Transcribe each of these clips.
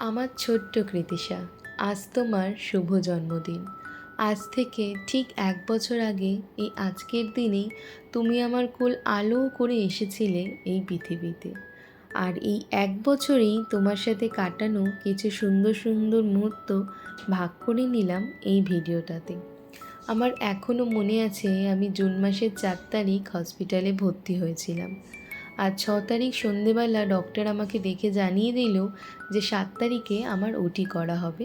আমার ছোট্ট কৃতিশা, আজ তোমার শুভ জন্মদিন। আজ থেকে ঠিক এক বছর আগে এই আজকের দিনেই তুমি আমার কোল আলো করে এসেছিলে এই পৃথিবীতে। আর এই এক বছরেই তোমার সাথে কাটানো কিছু সুন্দর সুন্দর মুহূর্ত ভাগ করে নিলাম এই ভিডিওটাতে। আমার এখনও মনে আছে আমি জুন মাসের চার তারিখ হসপিটালে ভর্তি হয়েছিলাম। আর ছ তারিখ সন্ধেবেলা ডক্টর আমাকে দেখে জানিয়ে দিল যে সাত তারিখে আমার ওটি করা হবে।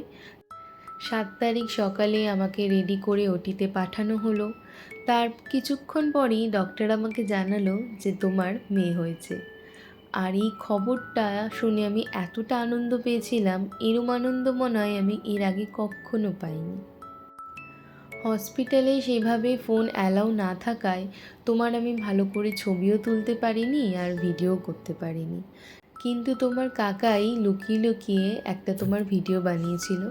সাত তারিখ সকালে আমাকে রেডি করে ওটিতে পাঠানো হলো। তার কিছুক্ষণ পরেই ডক্টর আমাকে জানালো যে তোমার মেয়ে হয়েছে। আর এই খবরটা শুনে আমি এতটা আনন্দ পেয়েছিলাম, এরম আনন্দ মনে হয় আমি এর আগে কখনো পাইনি। হসপিটালে সেভাবে ফোন অ্যালাউ না থাকায় তোমার আমি ভালো করে ছবিও তুলতে পারিনি আর ভিডিও করতে পারিনি। কিন্তু তোমার কাকাই লুকিয়ে লুকিয়ে একটা তোমার ভিডিও বানিয়েছিল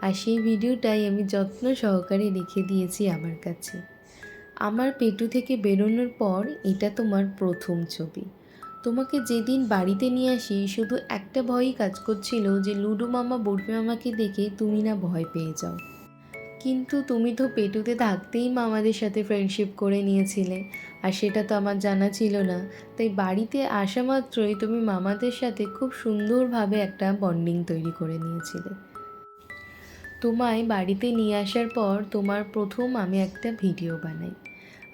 আর সেই ভিডিওটাই আমি যত্ন সহকারে রেখে দিয়েছি আমার কাছে। আমার পেটু থেকে বেরোনোর পর এটা তোমার প্রথম ছবি। তোমাকে যেদিন বাড়িতে নিয়ে আসি শুধু একটা ভয়ই কাজ করছিল যে লুডু মামা, বড়ি মামাকে দেখে তুমি না ভয় পেয়ে যাও। কিন্তু তুমি তো পেটুতে থাকতেই মামাদের সাথে ফ্রেন্ডশিপ করে নিয়েছিলে। আর সেটা তো আমার জানা ছিল না। তাই বাড়িতে আসা মাত্রই তুমি মামাদের সাথে খুব সুন্দরভাবে একটা বন্ডিং তৈরি করে নিয়েছিলে। তোমায় বাড়িতে নিয়ে আসার পর তোমার প্রথম আমি একটা ভিডিও বানাই।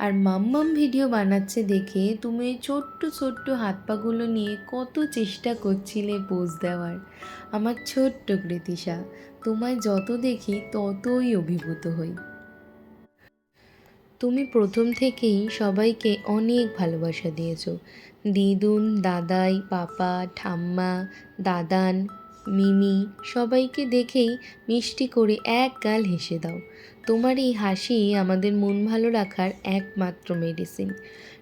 আর মাম্মাম ভিডিও বানাচ্ছে দেখে তুমি ওই ছোট্ট ছোট্ট হাত পাগুলো নিয়ে কত চেষ্টা করছিলে পোজ দেওয়ার। আমার ছোট্ট কৃতিশা, তোমায় যত দেখি ততই অভিভূত হই। তুমি প্রথম থেকেই সবাইকে অনেক ভালোবাসা দিয়েছ। দিদুন, দাদাই, পাপা, ঠাম্মা, দাদান, মিমি, সবাইকে দেখেই মিষ্টি করে এক গাল হেসে দাও। তোমার এই হাসি আমাদের মন ভালো রাখার একমাত্র মেডিসিন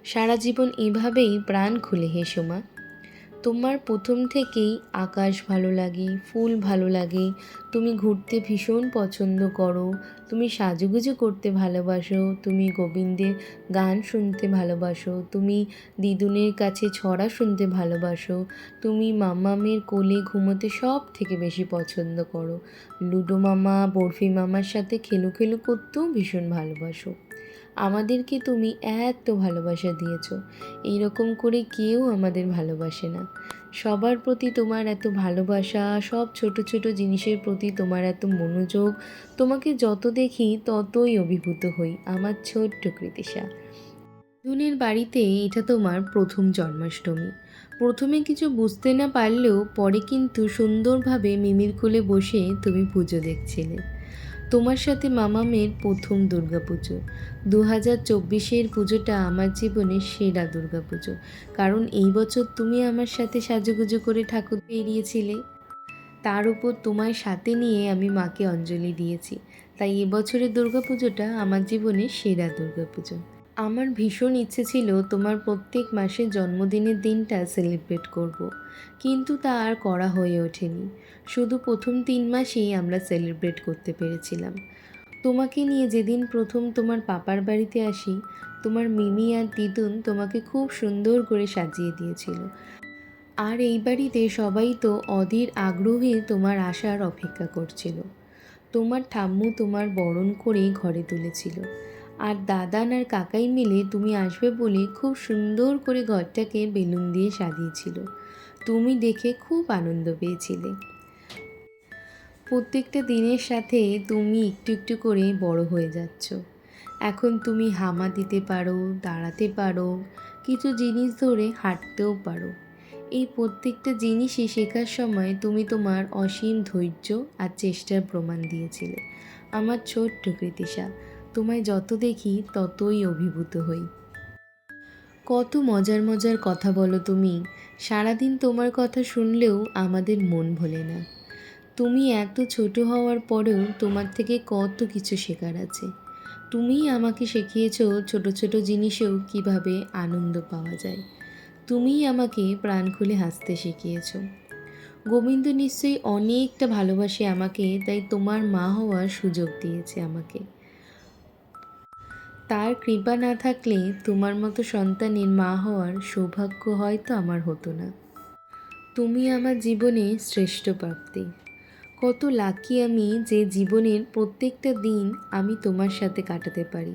সারা জীবন এভাবেই প্রাণ খুলে হেসো মা তোমার প্রথম থেকেই আকাশ ভালো লাগে, ফুল ভালো লাগে। তুমি ঘুরতে ভীষণ পছন্দ করো। তুমি সাজুগুজু করতে ভালোবাসো। তুমি গোবিন্দের গান শুনতে ভালোবাসো। তুমি দিদুনের কাছে ছড়া শুনতে ভালোবাসো। তুমি মামামের কোলে ঘুমোতে সব থেকে বেশি পছন্দ করো। লুডো মামা, বরফি মামার সাথে খেলু খেলু করতেও ভীষণ ভালোবাসো। আমাদেরকে তুমি এত ভালোবাসা দিয়েছ। এইরকম করে কেউ আমাদের ভালোবাসে না। সবার প্রতি তোমার এত ভালোবাসা, সব ছোট ছোট জিনিসের প্রতি তোমার এত মনোযোগ, তোমাকে যত দেখি ততই অভিভূত হই, আমার ছোট্ট কৃতিশা। দুনের বাড়িতে এটা তোমার প্রথম জন্মাষ্টমী। প্রথমে কিছু বুঝতে না পারলেও পরে কিন্তু সুন্দরভাবে মিমির কোলে বসে তুমি পুজো দেখছিলে। তোমার সাথে মামা মেয়ের প্রথম দুর্গাপুজো। দু হাজার চব্বিশের পুজোটা আমার জীবনের সেরা দুর্গাপুজো। কারণ এই বছর তুমি আমার সাথে সাজুগুজু করে ঠাকুর বেরিয়েছিলে। তার উপর তোমার সাথে নিয়ে আমি মাকে অঞ্জলি দিয়েছি। তাই এবছরের দুর্গাপুজোটা আমার জীবনের সেরা দুর্গাপুজো। আমার ভীষণ ইচ্ছে ছিল তোমার প্রত্যেক মাসে জন্মদিনের দিনটা সেলিব্রেট করব। কিন্তু তা আর করা হয়ে ওঠেনি। শুধু প্রথম তিন মাসেই আমরা সেলিব্রেট করতে পেরেছিলাম। তোমাকে নিয়ে যেদিন প্রথম তোমার পাপার বাড়িতে আসি, তোমার মিমি আর দিদুন তোমাকে খুব সুন্দর করে সাজিয়ে দিয়েছিল। আর এই বাড়িতে সবাই তো অধীর আগ্রহে তোমার আসার অপেক্ষা করছিল। তোমার ঠাম্মু তোমার বরণ করে ঘরে তুলেছিল। আর দাদান আর কাকাই মিলে তুমি আসবে বলে খুব সুন্দর করে ঘরটাকে বেলুন দিয়ে সাজিয়েছিল। তুমি দেখে খুব আনন্দ পেয়েছিলে। প্রত্যেকটা দিনের সাথে তুমি একটু একটু করে বড় হয়ে যাচ্ছ। এখন তুমি হামা দিতে পারো, দাঁড়াতে পারো, কিছু জিনিস ধরে হাঁটতেও পারো। এই প্রত্যেকটা জিনিসই শেখার সময় তুমি তোমার অসীম ধৈর্য আর চেষ্টার প্রমাণ দিয়েছিলে। আমার ছোট্ট কৃতিশা তোমায় যত দেখি, ততই অভিভূত হই। কত মজার মজার কথা বলো তুমি, সারাদিন তোমার কথা শুনলেও আমাদের মন ভোলে না। তুমি এত ছোট হওয়ার পরেও তোমার থেকে কত কিছু শেখার আছে। তুমি আমাকে শিখিয়েছ ছোট ছোট জিনিসেও কীভাবে আনন্দ পাওয়া যায়। তুমিই আমাকে প্রাণ খুলে হাসতে শিখিয়েছ। গোবিন্দ নিশ্চয়ই অনেকটা ভালোবাসে আমাকে, তাই তোমার মা হওয়ার সুযোগ দিয়েছে আমাকে। তার কৃপা না থাকলে তোমার মতো সন্তানের মা হওয়ার সৌভাগ্য হয়তো আমার হতো না। তুমি আমার জীবনে শ্রেষ্ঠ প্রাপ্তি। কত লাকি আমি যে জীবনের প্রত্যেকটা দিন আমি তোমার সাথে কাটাতে পারি।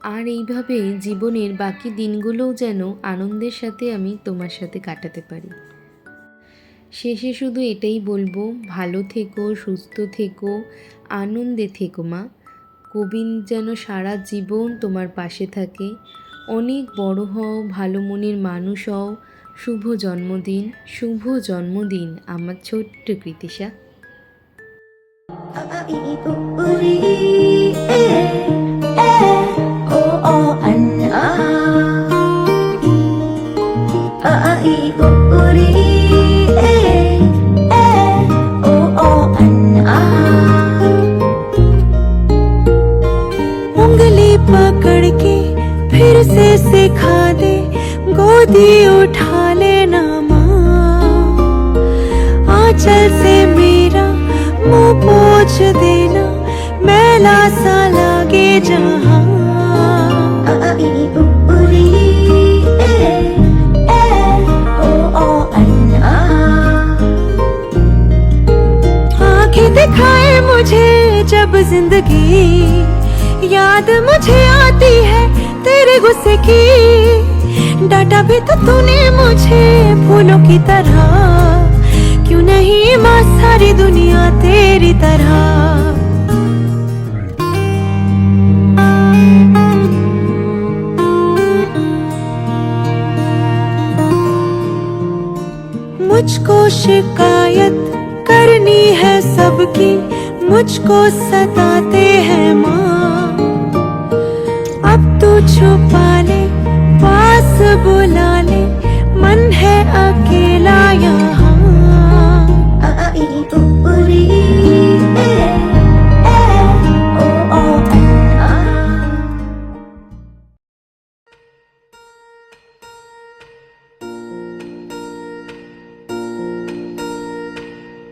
আর এইভাবে জীবনের বাকি দিনগুলোও যেন আনন্দের সাথে আমি তোমার সাথে কাটাতে পারি। শেষে শুধু এটাই বলব, ভালো থেকো, সুস্থ থেকো, আনন্দে থেকো মা। কবিন যেন সারা জীবন তোমার পাশে থাকে। অনেক বড় হও, ভালো মনের মানুষ হও। শুভ জন্মদিন শুভ জন্মদিন, আমার ছোট্ট কৃতিশা। oh. पोछ देना मैला सा लागे जहाँ। दिखाए मुझे जब ज़िंदगी, याद मुझे आती है तेरे गुस्से की। डाटा भी तो तूने मुझे फूलों की तरह। क्यों नहीं माँ सारी दुनिया तेरी तरह? मुझको शिकायत करनी है सबकी, मुझको सताते हैं माँ। अब तू छुपा ले, पास बुला ले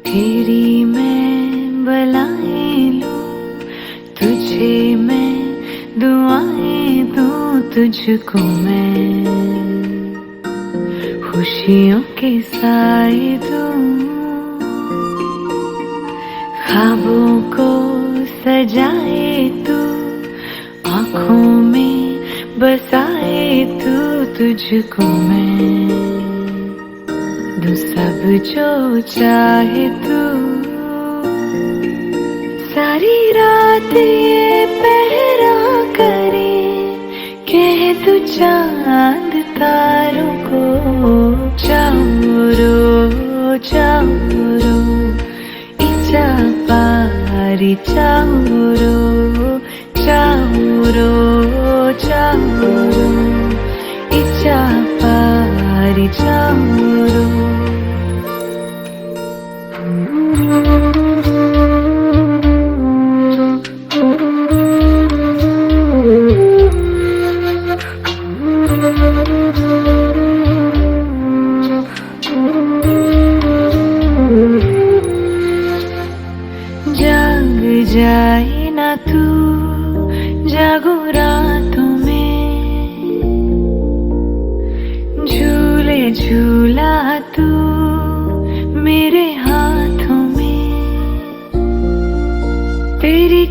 तेरी मैं बलाएँ लूँ, तुझे मैं दुआएँ दूँ, तुझको मैं खुशियों के साए दूँ। ख्वाबों को सजाए तू, आँखों में बसाए तू, तुझको मैं सब जो चाहे तू। सारी रात ये पहरा करे, कह तू चाँद तारों को। जाओ रो जाओ रो, इच्छा पारी जाओ रो जाओ रो जाओ रो। इच्छा पारी పరిచారు